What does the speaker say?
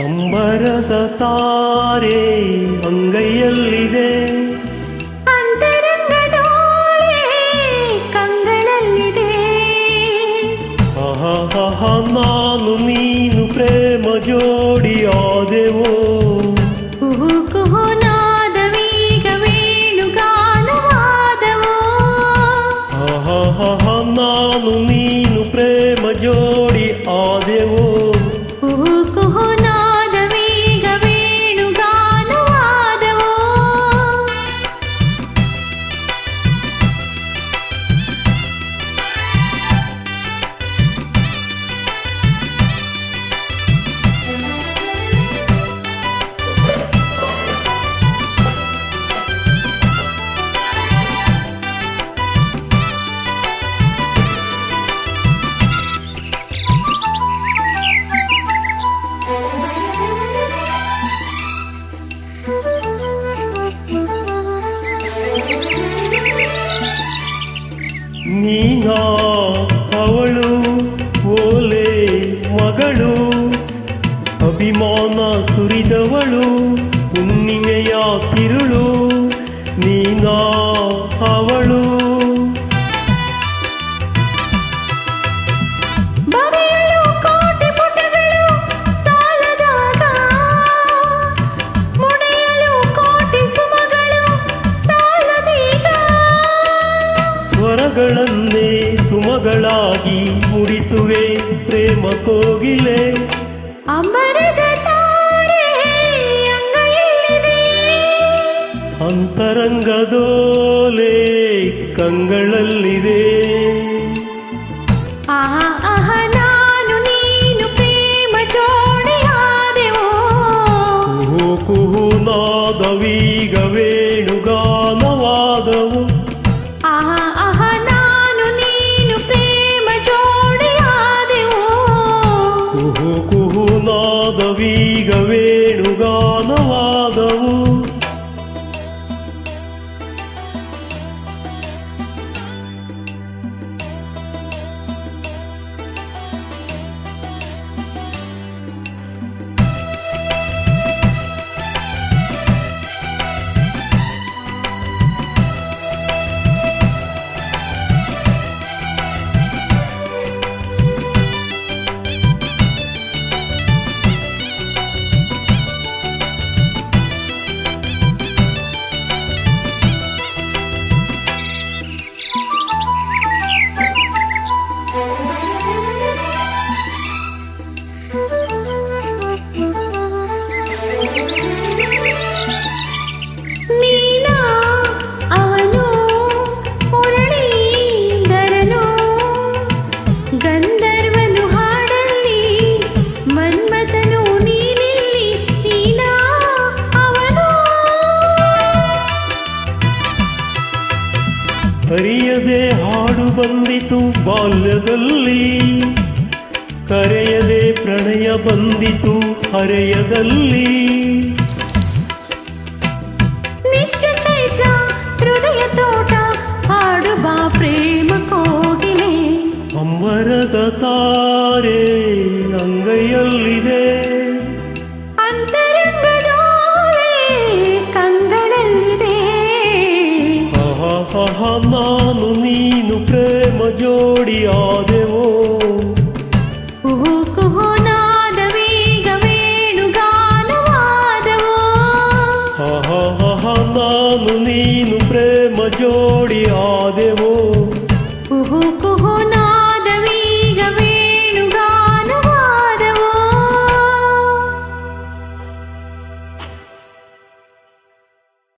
ಅಂಬರದ ತಾರೆ ಅಂಗೈಯಲ್ಲಿದೆ. ನಾನು ನೀನು ಪ್ರೇಮ ಜೋಡಿಯಾದೆವು ನಾನು ನೀನು ಪ್ರೇಮ ಜೋಡಿ ಆದೆವೋ. ನೀನಾ ಅವಳು ಓಲೆ ಮಗಳು. ಅಭಿಮಾನ ಸುರಿದವಳು ಹುಣ್ಣಿಮೆಯ ತಿರುಳು ನೀನಾ ಅವಳು. ಸುಮಗಳಾಗಿ ಮುಡಿಸುವೆ ಪ್ರೇಮ ಕೋಗಿಲೆ. ಅಂತರಂಗದೋಲೆ ಕಂಗಳಲ್ಲಿದೆ. ನಾನು ನೀನು ಪ್ರೇಮ ಜೋಡಿಯಾದೆವೋ. ಕುಹು ಕುಹು ನಾದವೀಗ ಬಂದಿತು ಬಾಲ್ಯದಲ್ಲಿ ಕರೆಯದೆ ಪ್ರಣಯ ಬಂದಿತು ಹರೆಯದಲ್ಲಿ ನಿತ್ಯ ಚೈತ್ರ ಹೃದಯ ತೋಟ ಹಾಡು ಬಾ ಪ್ರೇಮ ಕೋಗಿಲೆ ಅಂಬರದ ತಾರೆ ಅಂಗೈಯಲ್ಲಿದೆ ಅಂತರಂಗದೋಲೆ ಕಂಗಳಲ್ಲಿದೆ ಆಹಾಹ ನಾನು ನೀನು ಪ್ರೇಮ ಜೋಡಿಯಾದೆವೋ